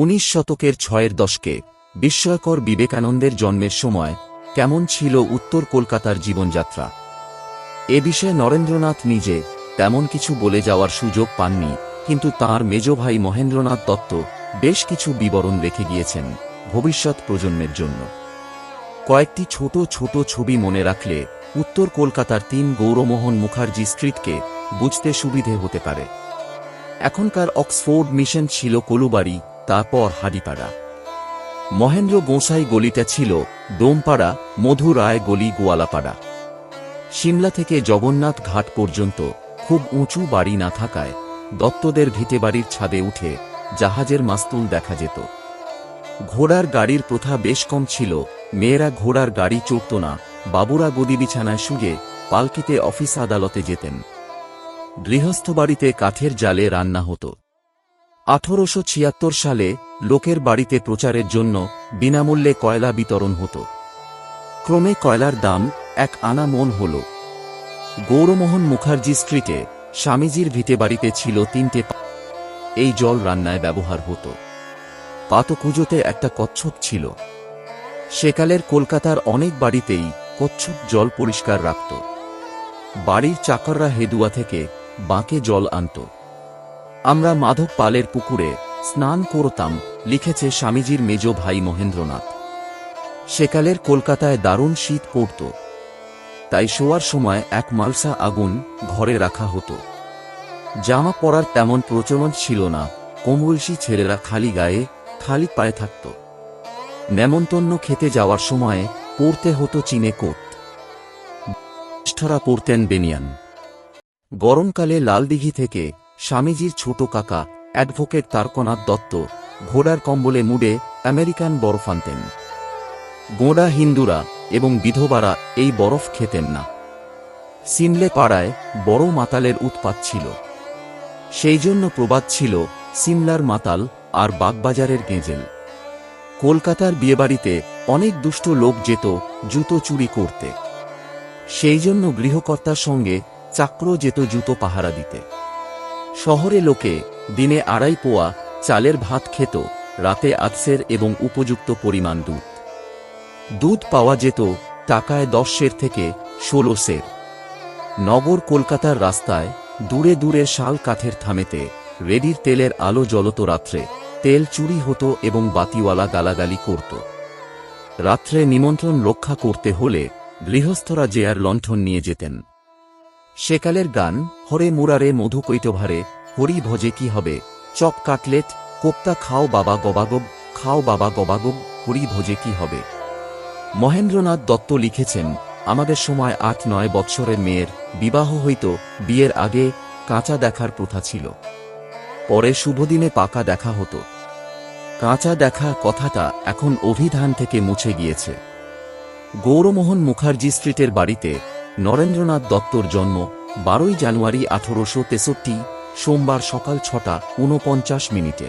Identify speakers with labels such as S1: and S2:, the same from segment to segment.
S1: উনিশ শতকের ছয়ের দশকে বিস্ময়কর বিবেকানন্দের জন্মের সময় কেমন ছিল উত্তর কলকাতার জীবনযাত্রা। এ বিষয়ে নরেন্দ্রনাথ নিজে তেমন কিছু বলে যাওয়ার সুযোগ পাননি, কিন্তু তাঁর মেজ ভাই মহেন্দ্রনাথ দত্ত বেশ কিছু বিবরণ রেখে গিয়েছেন ভবিষ্যৎ প্রজন্মের জন্য। কয়েকটি ছোট ছোট ছবি মনে রাখলে উত্তর কলকাতার তিন গৌরমোহন মুখার্জি স্ট্রিটকে বুঝতে সুবিধে হতে পারে। এখনকার অক্সফোর্ড মিশন ছিল কলুবাড়ি তারপর হাডিপাড়া। মহেন্দ্র গোসাই গলিটা ছিল ডোমপাড়া মধু রায় গলি গোয়ালাপাড়া। সিমলা থেকে জগন্নাথ ঘাট পর্যন্ত খুব উঁচু বাড়ি না থাকায় দত্তদের ভিটেবাড়ির ছাদে উঠে জাহাজের মাস্তুল দেখা যেত। ঘোড়ার গাড়ির প্রথা বেশ কম ছিল, মেয়েরা ঘোড়ার গাড়ি চড়ত না, বাবুরা গদি বিছানায় শুয়ে পালকিতে অফিস আদালতে যেতেন। গৃহস্থ বাড়িতে কাঠের জালে রান্না হতো। আঠারোশো সালে লোকের বাড়িতে প্রচারের জন্য বিনামূল্যে কয়লা বিতরণ হতো। ক্রমে কয়লার দাম এক আনা মন হল। গৌরমোহন মুখার্জি স্ট্রিটে স্বামীজির ভিটে বাড়িতে ছিল তিনটে এই জল রান্নায় ব্যবহার হতো। পাতকুজোতে একটা কচ্ছপ ছিল। সেকালের কলকাতার অনেক বাড়িতেই কচ্ছপ জল পরিষ্কার রাখত। বাড়ির চাকররা হেদুয়া থেকে বাঁকে জল আনত। আমরা মাধব পালের পুকুরে স্নান করতাম, লিখেছে স্বামীজির মেজ ভাই মহেন্দ্রনাথ। সেকালের কলকাতায় দারুণ শীত পড়ত। তাই শোয়ার সময় এক মালসা আগুন ঘরে রাখা হতো। জামা পরার তেমন প্রচলন ছিল না কমবয়সী ছেলেরা খালি গায়ে, খালি পায়ে থাকত। নেমন্তন্ন খেতে যাওয়ার সময় পড়তে হতো চীনে কোট। জ্যেষ্ঠরা পড়তেন বেনিয়ান। গরমকালে লালদিঘি থেকে স্বামীজির ছোট কাকা, অ্যাডভোকেট তারকনাথ দত্ত, ঘোড়ার কম্বলে মুড়ে আমেরিকান বরফ আনতেন গোঁড়া হিন্দুরা এবং বিধবারা এই বরফ খেতেন না। সিমলে পাড়ায় বড় মাতালের উৎপাত ছিল। সেই জন্য প্রবাদ ছিল সিমলার মাতাল আর বাগবাজারের গেঁজেল। কলকাতার বিয়েবাড়িতে অনেক দুষ্ট লোক যেত জুতো চুরি করতে। সেই জন্য গৃহকর্তার সঙ্গে চাকর যেত জুতো পাহারা দিতে। শহরে লোকে দিনে আড়াই পোয়া চালের ভাত খেত, রাতে আতসের এবং উপযুক্ত পরিমাণ দুধ। দুধ পাওয়া যেত টাকায় দশ সের থেকে ষোলো সের। নগর কলকাতার রাস্তায় দূরে দূরে শাল কাঠের থামেতে রেডির তেলের আলো জ্বলত রাত্রে, তেল চুরি হতো এবং বাতিওয়ালা গালাগালি করত। রাত্রে নিমন্ত্রণ রক্ষা করতে হলে গৃহস্থরা জেয়ার লণ্ঠন নিয়ে যেতেন। সেকালের গান, হরে মুরারে মধু কৈটভারে, হরি ভজে কি হবে? চপ কাটলেট, কোপ্তা খাও বাবা গবাগব, খাও বাবা গবাগব, হরি ভজে কি হবে? মহেন্দ্রনাথ দত্ত লিখেছেন, আমাদের সময় আট নয় বৎসরের মেয়ের বিবাহ হইত, বিয়ের আগে কাঁচা দেখার প্রথা ছিল। পরে শুভদিনে পাকা দেখা হতো। কাঁচা দেখা কথাটা এখন অভিধান থেকে মুছে গিয়েছে। গৌরমোহন মুখার্জি স্ট্রিটের বাড়িতে নরেন্দ্রনাথ দত্তর জন্ম বারোই জানুয়ারি আঠারোশো তেষট্টি, সোমবার সকাল ছটা ঊনপঞ্চাশ মিনিটে।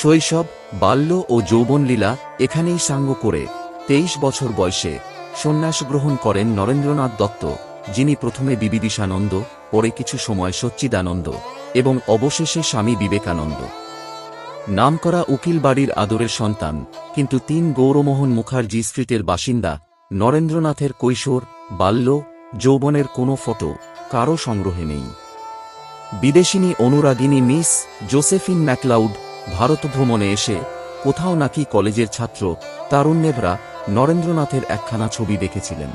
S1: শৈশব, বাল্য ও যৌবনলীলা এখানেই সাঙ্গ করে তেইশ বছর বয়সে সন্ন্যাস গ্রহণ করেন নরেন্দ্রনাথ দত্ত, যিনি প্রথমে বিবিদিশানন্দ, পরে কিছু সময় সচ্চিদানন্দ এবং অবশেষে স্বামী বিবেকানন্দ। নামকরা উকিল বাড়ির আদরের সন্তান, কিন্তু তিন গৌরমোহন মুখার্জি স্ট্রিটের বাসিন্দা নরেন্দ্রনাথের কৈশোর বাল্য, যৌবনের কোনো ফটো কারও সংগ্রহে নেই। বিদেশিনী অনুরাগিনী মিস জোসেফিন ম্যাকলাউড ভারত ভ্রমণে এসে কোথাও নাকি কলেজের ছাত্র তারুণ্যেভরা নরেন্দ্রনাথের একখানা ছবি দেখেছিলেন।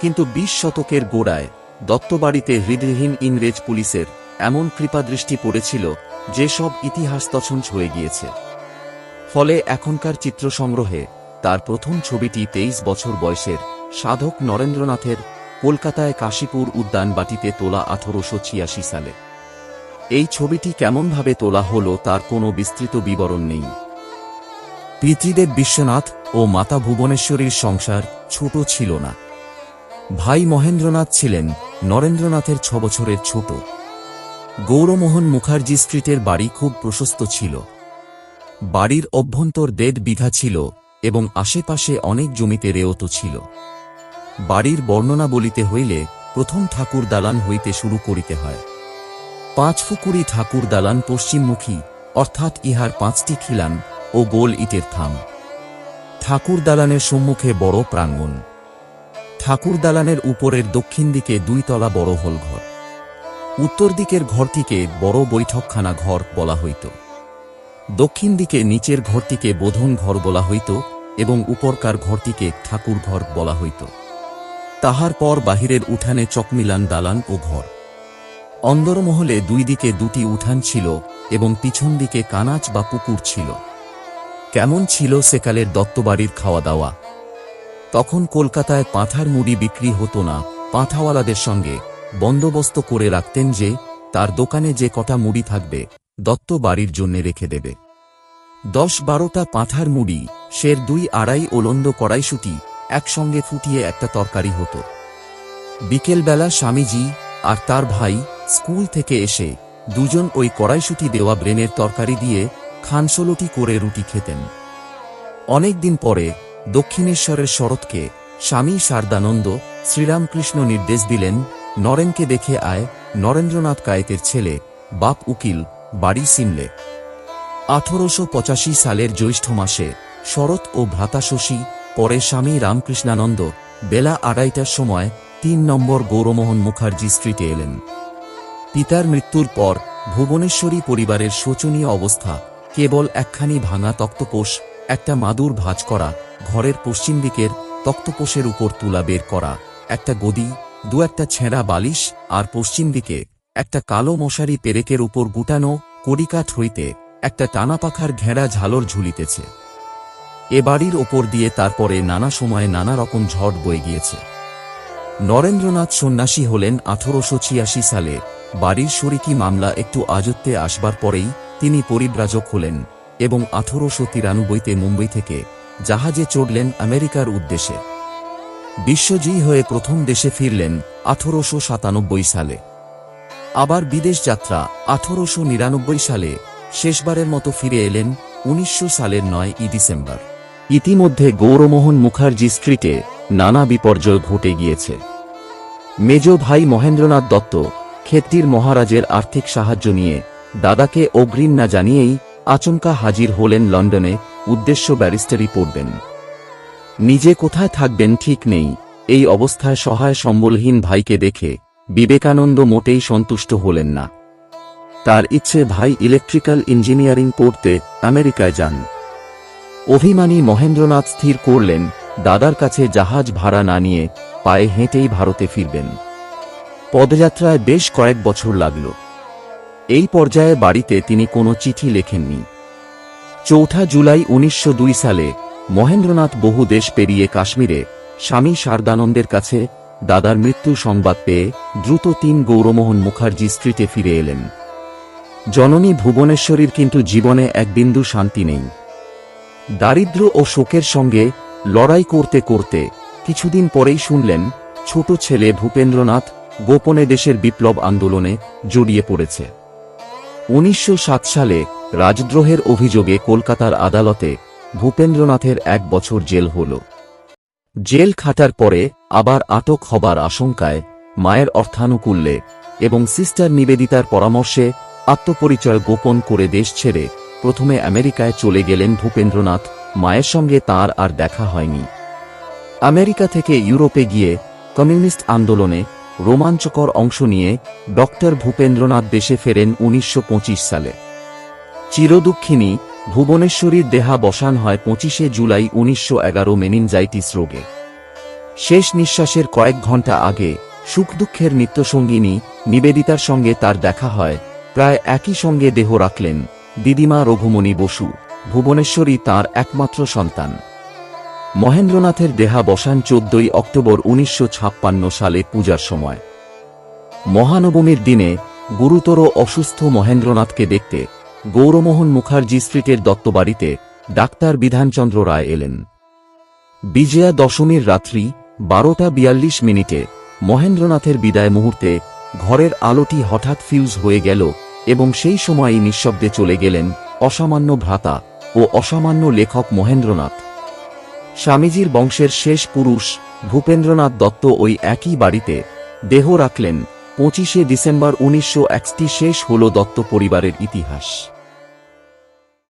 S1: কিন্তু বিশ শতকের গোড়ায় দত্তবাড়িতে হৃদয়হীন ইংরেজ পুলিশের এমন কৃপাদৃষ্টি পড়েছিল যে সব ইতিহাস তছঞ্চ হয়ে গিয়েছে। ফলে এখনকার চিত্র সংগ্রহে তার প্রথম ছবিটি তেইশ বছর বয়সের সাধক নরেন্দ্রনাথের কলকাতায় কাশীপুর উদ্যানবাটিতে তোলা আঠারোশো ছিয়াশি সালে। এই ছবিটি কেমনভাবে তোলা হলো তার কোনো বিস্তৃত বিবরণ নেই। পিতৃদেব বিশ্বনাথ ও মাতা ভুবনেশ্বরীর সংসার ছোট ছিল না। ভাই মহেন্দ্রনাথ ছিলেন নরেন্দ্রনাথের ছ বছরের ছোট। গৌরমোহন মুখার্জি স্ট্রিটের বাড়ি খুব প্রশস্ত ছিল। বাড়ির অভ্যন্তর দেড় বিঘা ছিল এবং আশেপাশে অনেক জমিতে রেয়ত ছিল। বাড়ির বর্ণনা বলিতে হইলে প্রথম ঠাকুর দালান হইতে শুরু করিতে হয়। পাঁচ ফুকুরি ঠাকুর দালান পশ্চিমমুখী, অর্থাৎ ইহার পাঁচটি খিলান ও গোল ইটের থাম ঠাকুর দালানের সম্মুখে বড় প্রাঙ্গণ। ঠাকুর দালানের উপরের দক্ষিণ দিকে দুই তলা বড় হল ঘর উত্তর দিকের ঘরটিকে বড় বৈঠকখানা ঘর বলা হইত। দক্ষিণ দিকে নিচের ঘরটিকে বোধন ঘর বলা হইত এবং উপরকার ঘরটিকে ঠাকুর ঘর বলা হইত। তাহার পর বাহিরের উঠানে চকমিলান দালান ও ঘর। অন্দরমহলে দুই দিকে দুটি উঠান ছিল এবং পিছন দিকে কানাচ বা পুকুর ছিল। কেমন ছিল সেকালের দত্তবাড়ির খাওয়া দাওয়া তখন কলকাতায় পাঁঠার মুড়ি বিক্রি হতো না, পাঁঠাওয়ালাদের সঙ্গে বন্দোবস্ত করে রাখতেন যে, তার দোকানে যে কটা মুড়ি থাকবে, দত্ত বাড়ির জন্যে রেখে দেবে। দশ বারোটা পাঁঠার মুড়ি শের দুই আড়াই ওলন্দ কড়াইশুটি একসঙ্গে ফুটিয়ে একটা তরকারি হতো। বিকেলবেলা স্বামীজি আর তার ভাই স্কুল থেকে এসে দুজন ওই কড়াইশুটি দেওয়া ব্রেনের তরকারি দিয়ে খানসোলটি করে রুটি খেতেন। অনেক দিন পরে দক্ষিণেশ্বরের শরৎকে স্বামী শারদানন্দ শ্রীরামকৃষ্ণ নির্দেশ দিলেন, নরেনকে দেখে আয় নরেন্দ্রনাথ কায়েতের ছেলে, বাপ উকিল, বাড়ি সিমলে। আঠারোশো পঁচাশি সালের জ্যৈষ্ঠ মাসে শরৎ ও ভ্রাতা শশী পরে স্বামী রামকৃষ্ণানন্দ বেলা আড়াইটার সময় তিন নম্বর গৌরমোহন মুখার্জি স্ট্রিটে এলেন। পিতার মৃত্যুর পর ভুবনেশ্বরী পরিবারের শোচনীয় অবস্থা, কেবল একখানি ভাঙা তক্তপোষ, একটা মাদুর ভাঁজ করা, ঘরের পশ্চিম দিকের তক্তপোষের উপর তুলা বের করা, একটা গদি, দু একটা ছেঁড়া বালিশ আর পশ্চিম দিকে একটা কালো মশারি পেরেকের উপর গুটানো কড়িকাঠ হইতে একটা টানা পাখার ঘেরা ঝালর ঝুলিতেছে। এ বাড়ির ওপর দিয়ে তারপরে নানা সময়ে নানা রকম ঝড় বয়ে গিয়েছে। নরেন্দ্রনাথ সন্ন্যাসী হলেন আঠারোশো ছিয়াশি সালে। বাড়ির শরিকি মামলা একটু আজত্বে আসবার পরেই তিনি পরিব্রাজক হলেন এবং আঠারোশো তিরানব্বইতে মুম্বই থেকে জাহাজে চড়লেন আমেরিকার উদ্দেশ্যে। বিশ্বজয়ী হয়ে প্রথম দেশে ফিরলেন আঠারোশো সাতানব্বই সালে। আবার বিদেশ যাত্রা আঠারোশো নিরানব্বই সালে শেষবারের মতো ফিরে এলেন উনিশশো সালের নয় ই ডিসেম্বর। ইতিমধ্যে গৌরমোহন মুখার্জি স্ট্রিটে নানা বিপর্যয় ঘটে গিয়েছে। মেজ ভাই মহেন্দ্রনাথ দত্ত, ক্ষেত্রির মহারাজের আর্থিক সাহায্য নিয়ে দাদাকে অগ্রিম না জানিয়েই আচমকা হাজির হলেন লন্ডনে উদ্দেশ্য ব্যারিস্টারি পড়বেন। নিজে কোথায় থাকবেন ঠিক নেই, এই অবস্থায় সহায় সম্বলহীন ভাইকে দেখে বিবেকানন্দ মোটেই সন্তুষ্ট হলেন না। তার ইচ্ছে ভাই ইলেকট্রিক্যাল ইঞ্জিনিয়ারিং পড়তে আমেরিকায় যান। অভিমানী মহেন্দ্রনাথ স্থির করলেন, দাদার কাছে জাহাজ ভাড়া না নিয়ে পায়ে হেঁটেই ভারতে ফিরবেন। পদযাত্রায় বেশ কয়েক বছর লাগল। এই পর্যায়ে বাড়িতে তিনি কোনো চিঠি লেখেননি। চৌঠা জুলাই উনিশশো দুই সালে মহেন্দ্রনাথ বহু দেশ পেরিয়ে কাশ্মীরে স্বামী শারদানন্দের কাছে দাদার মৃত্যু সংবাদ পেয়ে দ্রুত তিন গৌরমোহন মুখার্জি স্ট্রিটে ফিরে এলেন। জননী ভুবনেশ্বরীর কিন্তু জীবনে এক বিন্দু শান্তি নেই। দারিদ্র ও শোকের সঙ্গে লড়াই করতে করতে কিছুদিন পরেই শুনলেন, ছোট ছেলে ভূপেন্দ্রনাথ গোপনে দেশের বিপ্লব আন্দোলনে জড়িয়ে পড়েছে। উনিশশো সাত সালে রাজদ্রোহের অভিযোগে কলকাতার আদালতে ভূপেন্দ্রনাথের এক বছর জেল হল। জেল খাটার পরে আবার আটক হবার আশঙ্কায় মায়ের অর্থানুকূল্যে এবং সিস্টার নিবেদিতার পরামর্শে আত্মপরিচয় গোপন করে দেশ ছেড়ে প্রথমে আমেরিকায় চলে গেলেন ভূপেন্দ্রনাথ, মায়ের সঙ্গে তার আর দেখা হয়নি। আমেরিকা থেকে ইউরোপে গিয়ে কমিউনিস্ট আন্দোলনে রোমাঞ্চকর অংশ নিয়ে ডক্টর ভূপেন্দ্রনাথ দেশে ফেরেন উনিশশো পঁচিশ সালে। চিরদুঃখিনী ভুবনেশ্বরীর দেহাবসান হয় পঁচিশে জুলাই উনিশশো এগারো মেনিনজাইটিস রোগে। শেষ নিঃশ্বাসের কয়েক ঘণ্টা আগে সুখ দুঃখের নিত্যসঙ্গিনী নিবেদিতার সঙ্গে তার দেখা হয়, প্রায় একই সঙ্গে দেহ রাখলেন। দিদিমা রঘুমণি বসু ভুবনেশ্বরী তার একমাত্র সন্তান। মহেন্দ্রনাথের দেহাবসান চোদ্দই অক্টোবর উনিশশো ছাপ্পান্ন সালে পূজার সময়। মহানবমীর দিনে গুরুতর অসুস্থ মহেন্দ্রনাথকে দেখতে গৌরমোহন মুখার্জি স্ট্রিটের দত্তবাড়িতে ডাক্তার বিধানচন্দ্র রায় এলেন। বিজয়া দশমীর রাত্রি বারোটা বিয়াল্লিশ মিনিটে মহেন্দ্রনাথের বিদায় মুহূর্তে ঘরের আলোটি হঠাৎ ফিউজ হয়ে গেল এবং সেই সময়ই নিঃশব্দে চলে গেলেন অসামান্য ভ্রাতা ও অসামান্য লেখক মহেন্দ্রনাথ। স্বামীজির বংশের শেষ পুরুষ ভূপেন্দ্রনাথ দত্ত ওই একই বাড়িতে দেহ রাখলেন পঁচিশে ডিসেম্বর উনিশশো শেষ হল দত্ত পরিবারের ইতিহাস।